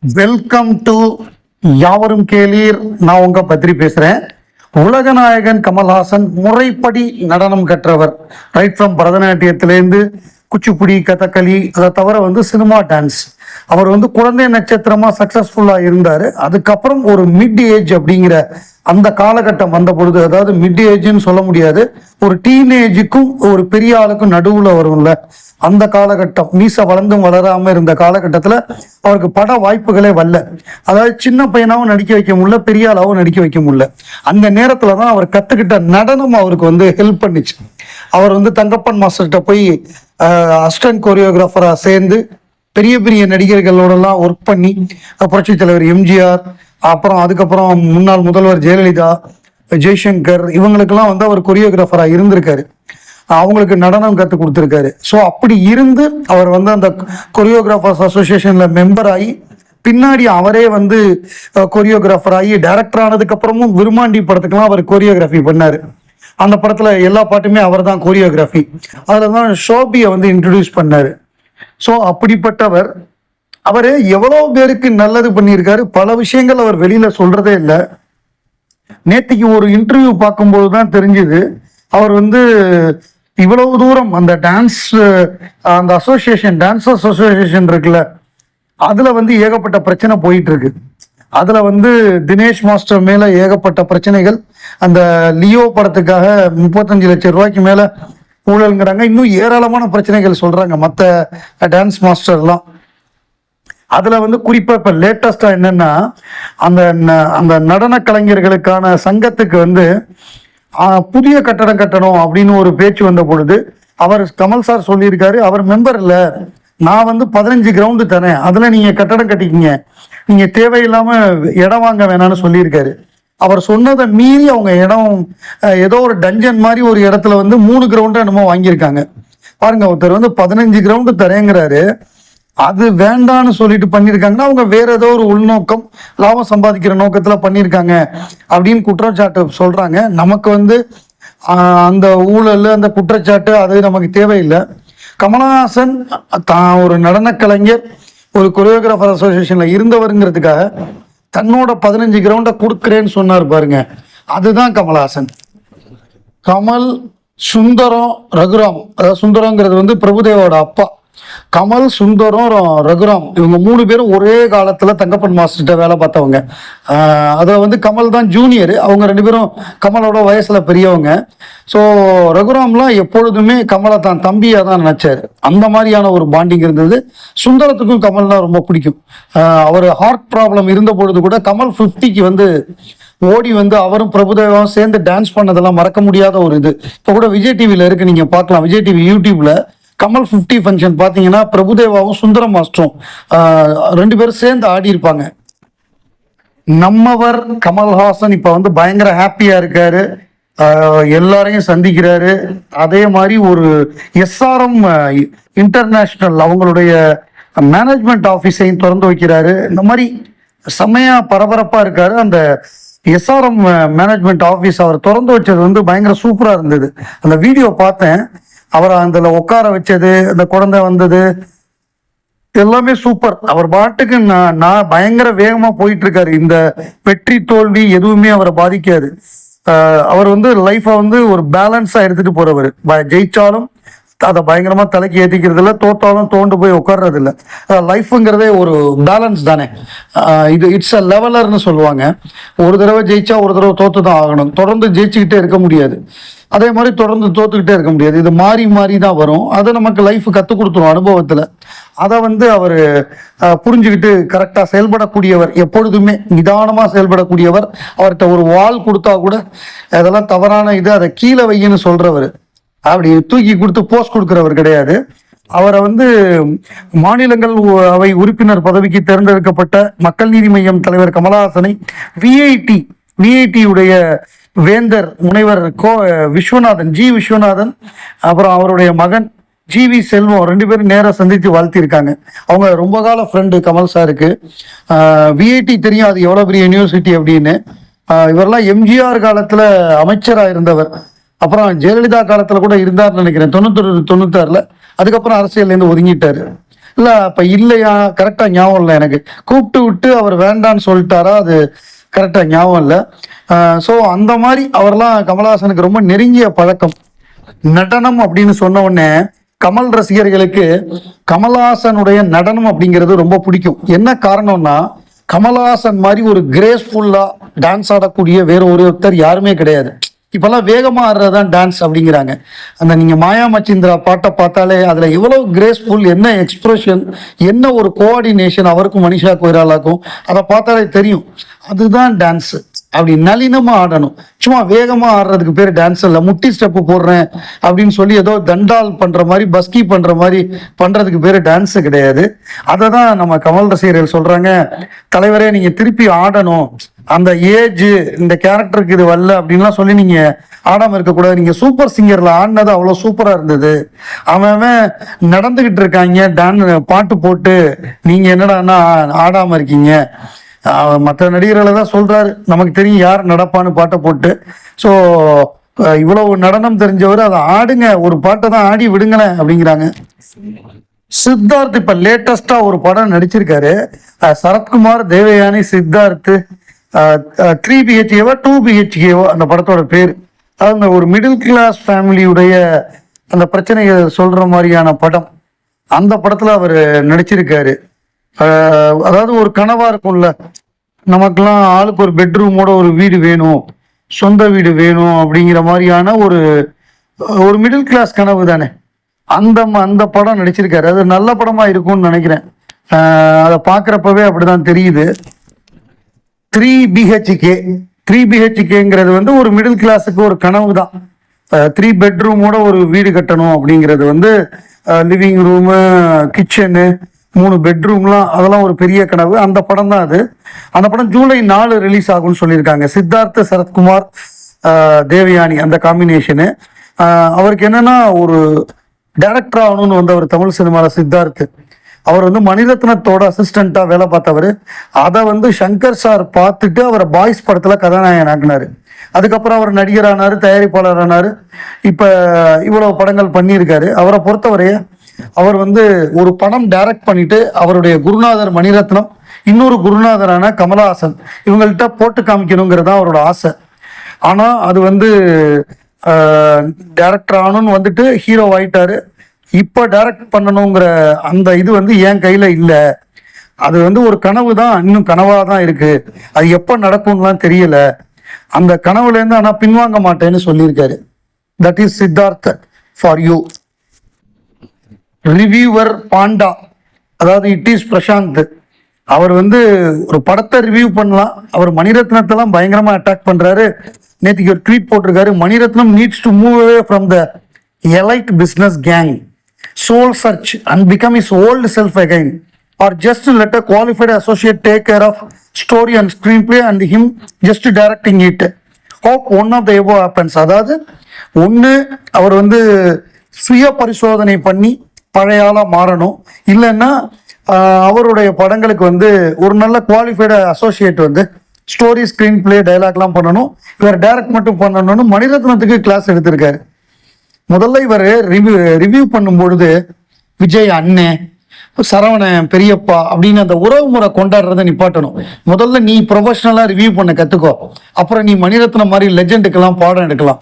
Welcome to யாவரும் கேளீர். நான் உங்க பத்ரி பேசுறேன். உலகநாயகன் கமல்ஹாசன் முறைப்படி நடனம் கற்றவர். ரைட் ஃப்ரம் பரதநாட்டியத்திலேருந்து குச்சிப்புடி கதகளி அதை தவிர வந்து சினிமா டான்ஸ் அவர் வந்து குழந்தை நட்சத்திரமா சக்சஸ்ஃபுல்லா இருந்தார். அதுக்கப்புறம் ஒரு மிட் ஏஜ் அப்படிங்கிற அந்த காலகட்டம் வந்த பொழுது அதாவது மிட் ஏஜ்னு சொல்ல முடியாது ஒரு டீனேஜுக்கும் ஒரு பெரிய ஆளுக்கும் நடுவுல வரும்ல அந்த காலகட்டம். மீச வளர்ந்தும் வளராம இருந்த காலகட்டத்துல அவருக்கு பட வாய்ப்புகளே வரல. அதாவது சின்ன பையனாவும் நடிக்க வைக்க முடியல பெரிய ஆளாவும் நடிக்க வைக்க முடியல. அந்த நேரத்தில் தான் அவர் கத்துக்கிட்ட நடனம் அவருக்கு வந்து ஹெல்ப் பண்ணுச்சு. அவர் வந்து தங்கப்பன் மாஸ்டர்கிட்ட போய் அசிஸ்டன்ட் கொரியோகிராஃபராக சேர்ந்து பெரிய பெரிய நடிகர்களோடலாம் ஒர்க் பண்ணி புரட்சித் புரட்சி தலைவர் எம்ஜிஆர் அப்புறம் அதுக்கப்புறம் முன்னாள் முதல்வர் ஜெயலலிதா ஜெய்சங்கர் இவங்களுக்கெல்லாம் வந்து அவர் கொரியோகிராஃபராக இருந்திருக்காரு. அவங்களுக்கு நடனம் கற்றுக் கொடுத்துருக்காரு. ஸோ அப்படி இருந்து அவர் வந்து அந்த கொரியோகிராஃபர்ஸ் அசோசியேஷனில் மெம்பர் ஆகி பின்னாடி அவரே வந்து கொரியோகிராஃபர் ஆகி டைரக்டர் ஆனதுக்கப்புறமும் விருமாண்டி படத்துக்கெல்லாம் அவர் கொரியோகிராஃபி பண்ணார். அந்த படத்தில் எல்லா பாட்டுமே அவர் தான் கொரியோகிராஃபி அதில் தான் ஷோபியை வந்து இன்ட்ரடியூஸ் பண்ணார். ஸோ அப்படிப்பட்டவர் அவர் எவ்வளோ பேருக்கு நல்லது பண்ணியிருக்காரு பல விஷயங்கள் அவர் வெளியில் சொல்கிறதே இல்லை. நேற்றுக்கு ஒரு இன்டர்வியூ பார்க்கும்போது தான் தெரிஞ்சுது அவர் வந்து இவ்வளவு தூரம் அந்த டான்ஸ் அந்த அசோசியேஷன் டான்ஸர்ஸ் அசோசியேஷன் இருக்குல்ல அதில் வந்து ஏகப்பட்ட பிரச்சனை போயிட்டு இருக்கு. அதில் வந்து தினேஷ் மாஸ்டர் மேலே ஏகப்பட்ட பிரச்சனைகள். அந்த லியோ படத்துக்காக முப்பத்தஞ்சு லட்சம் ரூபாய்க்கு மேலே ஊழல்ங்கிறாங்க. இன்னும் ஏராளமான பிரச்சனைகள் சொல்கிறாங்க மற்ற டான்ஸ் மாஸ்டர்லாம் அதில் வந்து குறிப்பாக இப்போ லேட்டஸ்ட்டாக என்னென்னா அந்த ந- அந்த நடன கலைஞர்களுக்கான சங்கத்துக்கு வந்து புதிய கட்டடம் கட்டணும் அப்படின்னு ஒரு பேச்சு வந்த பொழுது அவர் கமல் சார் சொல்லியிருக்காரு. அவர் மெம்பர் இல்லை. நான் வந்து பதினஞ்சு கிரவுண்டு தரேன். அதில் நீங்கள் கட்டடம் கட்டிக்கிங்க. நீங்கள் தேவையில்லாமல் இடம் வாங்க வேணாம்னு சொல்லியிருக்காரு. அவர் சொன்னதை மீறி அவங்க இடம் ஏதோ ஒரு டஞ்சன் மாதிரி ஒரு இடத்துல வந்து மூணு கிரவுண்டு என்னமோ வாங்கியிருக்காங்க. பாருங்க ஒருத்தர் வந்து பதினஞ்சு கிரவுண்டு தரேங்கிறாரு. அது வேண்டான்னு சொல்லிட்டு பண்ணியிருக்காங்கன்னா அவங்க வேற ஏதோ ஒரு உள்நோக்கம் லாபம் சம்பாதிக்கிற நோக்கத்தில் பண்ணியிருக்காங்க அப்படின்னு குற்றச்சாட்டு சொல்கிறாங்க நமக்கு வந்து அந்த ஊழல் அந்த குற்றச்சாட்டு அது நமக்கு தேவையில்லை. கமலஹாசன் தான் ஒரு நடனக் கலைஞர். ஒரு கொரியோகிராஃபர் அசோசியேஷனில் இருந்தவருங்கிறதுக்காக தன்னோட பதினஞ்சு கிரவுண்டை கொடுக்குறேன்னு சொன்னார் பாருங்க. அதுதான் கமல்ஹாசன். கமல் சுந்தரம் ரகுராம். அதாவது சுந்தரங்கிறது வந்து பிரபுதேவோட அப்பா. கமல் சுந்தரம் ரகுராம் இவங்க மூணு பேரும் ஒரே காலத்தில் தங்கப்பன் மாஸ்டர்கிட்ட வேலை பார்த்தவங்க. அதில் வந்து கமல் தான் ஜூனியர் அவங்க ரெண்டு பேரும் கமலோட வயசில் பெரியவங்க. ஸோ ரகுராம்லாம் எப்பொழுதுமே கமலை தான் தம்பியாக தான் நினச்சார். அந்த மாதிரியான ஒரு பாண்டிங் இருந்தது. சுந்தரத்துக்கும் கமல்னா ரொம்ப பிடிக்கும். அவர் ஹார்ட் ப்ராப்ளம் இருந்த பொழுது கூட கமல் ஃபிஃப்டிக்கு வந்து ஓடி வந்து அவரும் பிரபுதேவாவும் சேர்ந்து டான்ஸ் பண்ணதெல்லாம் மறக்க முடியாத ஒரு இது. இப்போ கூட விஜய் டிவியில் இருக்குது நீங்கள் பார்க்கலாம். விஜய் டிவி யூடியூப்பில் கமல் 50 ஃபங்க்ஷன் பார்த்தீங்கன்னா பிரபுதேவாவும் சுந்தரம் மாஸ்டரும் ரெண்டு பேரும் சேர்ந்து ஆடி இருப்பாங்க. நம்மவர் கமல்ஹாசன் இப்போ வந்து பயங்கர ஹாப்பியாக இருக்காரு. எல்லாரையும் சந்திக்கிறாரு. அதே மாதிரி ஒரு எஸ்ஆர்எம் இன்டர்நேஷ்னல் அவங்களுடைய மேனேஜ்மெண்ட் ஆஃபீஸையும் திறந்து வைக்கிறாரு. இந்த மாதிரி செம்மையா பரபரப்பாக இருக்காரு. அந்த எஸ்ஆர்எம் மேனேஜ்மெண்ட் ஆஃபீஸ் அவர் திறந்து வச்சது வந்து பயங்கர சூப்பராக இருந்தது. அந்த வீடியோ பார்த்தேன். அவரை அதில் உட்கார வச்சது அந்த குழந்தை வந்தது எல்லாமே சூப்பர் அவர் பாட்டுக்கு நான் நான் பயங்கர வேகமா போயிட்டு இருக்காரு இந்த வெற்றி தோல்வி எதுவுமே அவரை பாதிக்காது. அவர் வந்து லைஃபை வந்து ஒரு பேலன்ஸா எடுத்துட்டு போறவர். ப- ஜெயிச்சாலும் அதை பயங்கரமா தலைக்கு ஏற்றிக்கிறது இல்லை தோத்தாலும் தோண்டு போய் உட்கார்றது இல்லை லைஃப்ங்கிறதே ஒரு பேலன்ஸ் தானே. இது இட்ஸ் அ லெவலர்னு சொல்லுவாங்க. ஒரு தடவை ஜெயிச்சா ஒரு தடவை தோத்து தான் ஆகணும். தொடர்ந்து ஜெயிச்சுக்கிட்டே இருக்க முடியாது. அதே மாதிரி தொடர்ந்து தோத்துக்கிட்டே இருக்க முடியாது. இது மாறி மாறி தான் வரும். அதை நமக்கு லைஃப் கற்றுக் கொடுத்துரும் அனுபவத்தில். அதை வந்து அவர் புரிஞ்சுக்கிட்டு கரெக்டாக செயல்படக்கூடியவர் எப்பொழுதுமே நிதானமாக செயல்படக்கூடியவர் அவர்கிட்ட ஒரு வால் கொடுத்தா கூட அதெல்லாம் தவறான இது அதை கீழே வையின்னு சொல்கிறவர் அப்படி தூக்கி கொடுத்து போஸ்ட் கொடுக்குறவர் கிடையாது. அவரை வந்து மாநிலங்கள் அவை உறுப்பினர் பதவிக்கு தேர்ந்தெடுக்கப்பட்ட மக்கள் நீதி மையம் தலைவர் கமலஹாசனை விஐடி விஐடியுடைய வேந்தர் முனைவர் கோ விஸ்வநாதன் ஜி விஸ்வநாதன் அப்புறம் அவருடைய மகன் ஜி வி செல்வம் ரெண்டு பேரும் நேராக சந்தித்து வாழ்த்திருக்காங்க அவங்க ரொம்ப கால ஃப்ரெண்டு கமல் சாருக்கு விஐடி தெரியும் அது எவ்வளோ பெரிய யூனிவர்சிட்டி அப்படின்னு. இவரெல்லாம் எம்ஜிஆர் காலத்தில் அமைச்சராக இருந்தவர். அப்புறம் ஜெயலலிதா காலத்தில் கூட இருந்தார்னு நினைக்கிறேன். தொண்ணூத்தொரு தொண்ணூத்தாறில். அதுக்கப்புறம் அரசியல்லேருந்து ஒதுங்கிட்டார். இல்லை அப்போ இல்லையா? கரெக்டாக ஞாபகம் இல்லை எனக்கு. கூப்பிட்டு விட்டு அவர் வேண்டான்னு சொல்லிட்டாரா? அது கரெக்டாக ஞாபகம் இல்லை. ஸோ அந்த மாதிரி அவர்லாம் கமலஹாசனுக்கு ரொம்ப நெருங்கிய பழக்கம். நடனம் அப்படின்னு சொன்ன உடனே கமல் ரசிகர்களுக்கு கமல்ஹாசனுடைய நடனம் அப்படிங்கிறது ரொம்ப பிடிக்கும். என்ன காரணம்னா கமலஹாசன் மாதிரி ஒரு கிரேஸ்ஃபுல்லாக டான்ஸ் ஆடக்கூடிய வேற ஒருத்தர் யாருமே கிடையாது. இப்பெல்லாம் வேகமாக ஆடுறதான் டான்ஸ் அப்படிங்கிறாங்க. அந்த நீங்கள் மாயா மச்சிந்திரா பாட்டை பார்த்தாலே அதில் எவ்வளோ கிரேஸ்ஃபுல் என்ன எக்ஸ்ப்ரெஷன் என்ன ஒரு கோஆர்டினேஷன் அவருக்கும் மனிஷா கொய்ராலாக்கும் அதை பார்த்தாலே தெரியும். அதுதான் டான்ஸு அப்படி நளினமா ஆடணும். சும்மா வேகமா ஆடுறதுக்கு பேர் டான்ஸ் இல்ல. முட்டி ஸ்டெப்பு போடுறேன் அப்படின்னு சொல்லி ஏதோ தண்டால் பண்ற மாதிரி பஸ்கி பண்ற மாதிரி பண்றதுக்கு பேர் டான்ஸ் கிடையாது. அதை தான் நம்ம கமல் ரசிகர்கள் சொல்றாங்க தலைவரே நீங்க திருப்பி ஆடணும். அந்த ஏஜ் இந்த கேரக்டருக்கு இது வரல அப்படின்லாம் சொல்லி நீங்க ஆடாம இருக்கக்கூடாது. நீங்க சூப்பர் சிங்கர்ல ஆடினது அவ்வளோ சூப்பரா இருந்தது. அவன் அவன் நடந்துகிட்டு இருக்காங்க டான் பாட்டு போட்டு. நீங்க என்னடான்னா ஆடாம இருக்கீங்க. மற்ற நடிகர்களை தான் சொல்கிறாரு நமக்கு தெரியும் யார் நடப்பான்னு பாட்டை போட்டு. ஸோ இவ்வளவு நடனம் தெரிஞ்சவர் அதை ஆடுங்க. ஒரு பாட்டை தான் ஆடி விடுங்களேன் அப்படிங்கிறாங்க. சித்தார்த் இப்போ லேட்டஸ்டாக ஒரு படம் நடிச்சிருக்காரு. சரத்குமார் தேவயானி சித்தார்த் த்ரீ பிஹெச்கேவா டூ பிஹெச்கேவா அந்த படத்தோட பேர். அது அந்த ஒரு மிடில் கிளாஸ் ஃபேமிலியுடைய அந்த பிரச்சனையை சொல்கிற மாதிரியான படம். அந்த படத்தில் அவர் நடிச்சிருக்காரு. அதாவது ஒரு கனவா இருக்கும்ல. நமக்கெல்லாம் ஆளுக்கு ஒரு பெட்ரூமோட ஒரு வீடு வேணும். சொந்த வீடு வேணும் அப்படிங்கிற மாதிரியான ஒரு ஒரு மிடில் கிளாஸ் கனவு தானே. அந்த ம- அந்த படம் நடிச்சிருக்காரு. அது நல்ல படமா இருக்கும்னு நினைக்கிறேன். அதை பார்க்குறப்பவே அப்படிதான் தெரியுது. த்ரீ பிஹெச்கே த்ரீ பிஹெச்கேங்கிறது வந்து ஒரு மிடில் கிளாஸுக்கு ஒரு கனவு தான். த்ரீ பெட்ரூமோட ஒரு வீடு கட்டணும் அப்படிங்கிறது வந்து லிவிங் ரூமு கிச்சனு மூணு பெட்ரூம்லாம் அதெல்லாம் ஒரு பெரிய கனவு. அந்த படம் தான் அது. அந்த படம் ஜூலை நாலு ரிலீஸ் ஆகும்னு சொல்லியிருக்காங்க. சித்தார்த்த சரத்குமார் தேவயானி அந்த காம்பினேஷனு அவருக்கு என்னன்னா ஒரு டைரக்டர் ஆகணும்னு வந்தவர் தமிழ் சினிமாவில் சித்தார்த். அவர் வந்து மணிரத்னத்தோட அசிஸ்டண்ட்டாக வேலை பார்த்தவர். அதை வந்து சங்கர் சார் பார்த்துட்டு அவரை பாய்ஸ் படத்தில் கதாநாயகன் ஆக்குனாரு. அதுக்கப்புறம் அவர் நடிகரானார் தயாரிப்பாளரானார். தயாரிப்பாளர் இவ்வளோ படங்கள் பண்ணியிருக்காரு. அவரை பொறுத்தவரையே அவர் வந்து ஒரு படம் டைரக்ட் பண்ணிட்டு அவருடைய குருநாதர் மணிரத்னம் இன்னொரு குருநாதரான கமலஹாசன் இவங்கள்ட்ட போட்டு காமிக்கணுங்கிறது தான் அவரோட ஆசை. ஆனால் அது வந்து டேரக்டர் ஆகணும்னு வந்துட்டு ஹீரோ ஆயிட்டாரு. இப்போ டைரக்ட் பண்ணணுங்கிற அந்த இது வந்து என் கையில் இல்லை. அது வந்து ஒரு கனவு தான் இன்னும் கனவாக தான் இருக்குது அது எப்போ நடக்கும்லாம் தெரியல. அந்த கனவுலேருந்து ஆனால் பின்வாங்க மாட்டேன்னு சொல்லியிருக்காரு. That is Siddharth for you reviewer panda அதாவது இட் இஸ் பிரசாந்த் அவர் வந்து ஒரு படத்தை ரிவ்யூ பண்ணலாம். அவர் மணிரத்னத்தெல்லாம் பயங்கரமாக அட்டாக் பண்ணுறாரு நேற்றுக்கு ஒரு ட்வீட் போட்டிருக்காரு. Mani Ratnam needs to move away from the elite business gang soul search and become his old self again or just let a qualified associate take care of story and screenplay and him just directing it hope one of the ever happens அதாவது ஒன்று அவர் வந்து சுய பரிசோதனை பண்ணி பழையாளாக மாறணும். இல்லைன்னா அவருடைய படங்களுக்கு வந்து ஒரு நல்ல குவாலிஃபைடு அசோசியேட் வந்து ஸ்டோரி ஸ்க்ரீன் பிளே டைலாக்லாம் பண்ணணும். இவர் டைரக்ட் மட்டும் பண்ணணும்னு மணிரத்னத்துக்கு கிளாஸ் எடுத்திருக்காரு. முதல்ல இவர் ரிவ்யூ ரிவ்யூ பண்ணும்பொழுது விஜய் அண்ணே சரவணன் பெரியப்பா அப்படின்னு அந்த உறவு முறை கொண்டாடுறதை நிப்பாட்டணும். முதல்ல நீ ப்ரொஃபஷனலாக ரிவ்யூ பண்ண கற்றுக்கோ அப்புறம் நீ மணிரத்னம் மாதிரி லெஜெண்டுக்கெல்லாம் பாடம் எடுக்கலாம்.